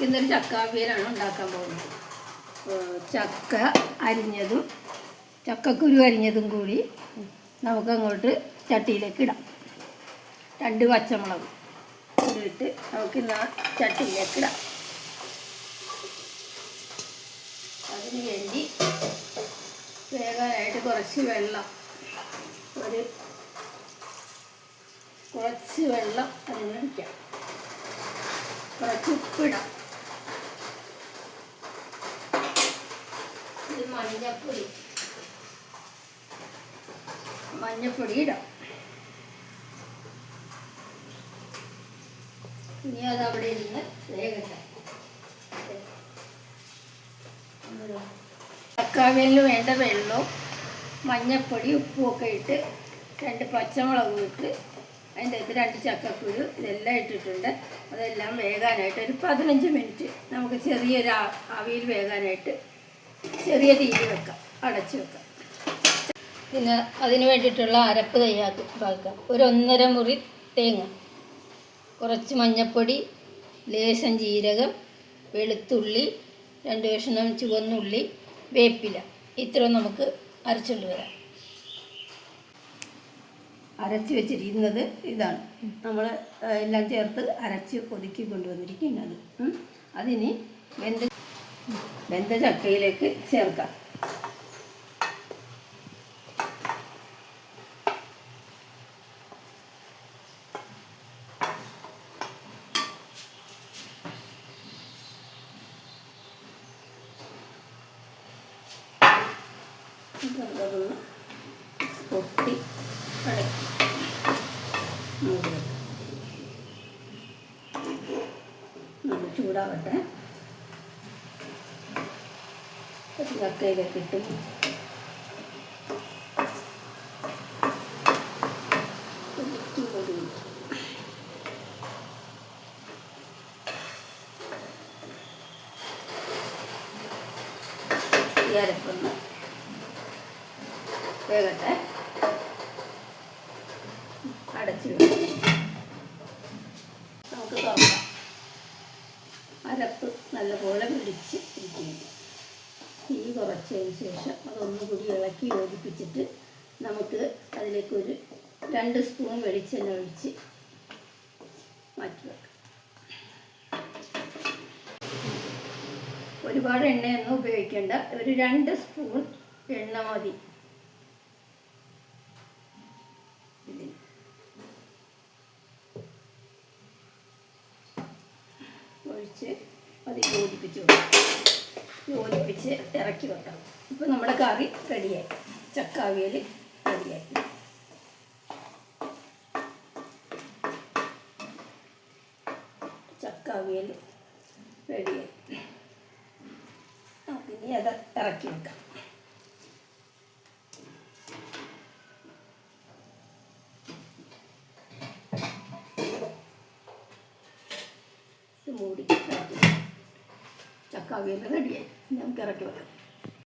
നമുക്കിന്നൊരു ചക്കാവിയലാണ് ഉണ്ടാക്കാൻ പോകുന്നത്. ചക്ക അരിഞ്ഞതും ചക്കക്കുരു അരിഞ്ഞതും കൂടി നമുക്കങ്ങോട്ട് ചട്ടിയിലേക്ക് ഇടാം. രണ്ട് പച്ചമുളക് ഇട്ട് നമുക്കിന്ന് ആ ചട്ടിയിലേക്ക് ഇടാം. അതിന് വേണ്ടി വേകാനായിട്ട് കുറച്ച് വെള്ളം ഒരു കുറച്ച് വെള്ളം അതിന് ഒഴിക്കാം കുറച്ച് ഉപ്പിടാം. മഞ്ഞപ്പൊടി. മഞ്ഞപ്പൊടി ഇടാം. ഇനി അത് അവിടെ ഇരുന്ന് വേഗട്ടെ. തക്കാളിന് വേണ്ട വെള്ളവും മഞ്ഞപ്പൊടി ഉപ്പും ഒക്കെ ഇട്ട് രണ്ട് പച്ചമുളകും ഇട്ട് അതിന്റെ അകത്ത് രണ്ട് ചക്കക്കുരു ഇതെല്ലാം ഇട്ടിട്ടുണ്ട്. അതെല്ലാം വേകാനായിട്ട് ഒരു പതിനഞ്ച് മിനിറ്റ് നമുക്ക് ചെറിയൊരു ആവിയിൽ വേകാനായിട്ട് ചെറിയ തീയിൽ വെക്കാം അടച്ചു വെക്കാം. പിന്നെ അതിന് വേണ്ടിയിട്ടുള്ള അരപ്പ് തയ്യാക്കി പാക്കാം ഒരു ഒന്നര മുറി തേങ്ങ കുറച്ച് മഞ്ഞൾപ്പൊടി ലേശം ജീരകം വെളുത്തുള്ളി രണ്ട് കഷ്ണം ചുവന്നുള്ളി വേപ്പില. ഇത്ര നമുക്ക് അരച്ചുകൊണ്ട് വരാം. അരച്ച് വെച്ചിരിക്കുന്നത് ഇതാണ്. നമ്മൾ എല്ലാം ചേർത്ത് അരച്ച് ഒതുക്കി കൊണ്ടുവന്നിരിക്കുന്നത് അതിന് അതിനി വെന്ത വെന്ത ചക്കയിലേക്ക് ചേർക്കാം. ചൂടാവട്ടെ. അരപ്പൊന്ന് വേഗട്ടെ അടച്ചു നമുക്ക് തുറക്കാം അരപ്പ് നല്ലപോലെ പിടിച്ച് ഇരിക്കുന്നു. തീ കുറച്ചതിന് ശേഷം അതൊന്നുകൂടി ഇളക്കി യോജിപ്പിച്ചിട്ട് നമുക്ക് അതിലേക്കൊരു രണ്ട് സ്പൂൺ വെളിച്ചെണ്ണ ഒഴിച്ച് മാറ്റി വെക്കാം. ഒരുപാട് എണ്ണയൊന്നും ഉപയോഗിക്കേണ്ട. ഒരു രണ്ട് സ്പൂൺ എണ്ണ മതി. ഒഴിച്ച് അത് യോജിപ്പിച്ച് വെക്കാം. യോജിപ്പിച്ച് ഇറക്കി വെക്കണം. ഇപ്പോൾ നമ്മുടെ കറി റെഡിയായി. ചക്കാവിയൽ റെഡിയായി. ചക്കാവിയൽ റെഡിയായി. ഇനി അത് ഇറക്കി വെക്കാം. മൂടി വെക്കാം. ചക്കാവിയൽ റെഡിയായി നമുക്ക് ഇറക്കി വെക്കാം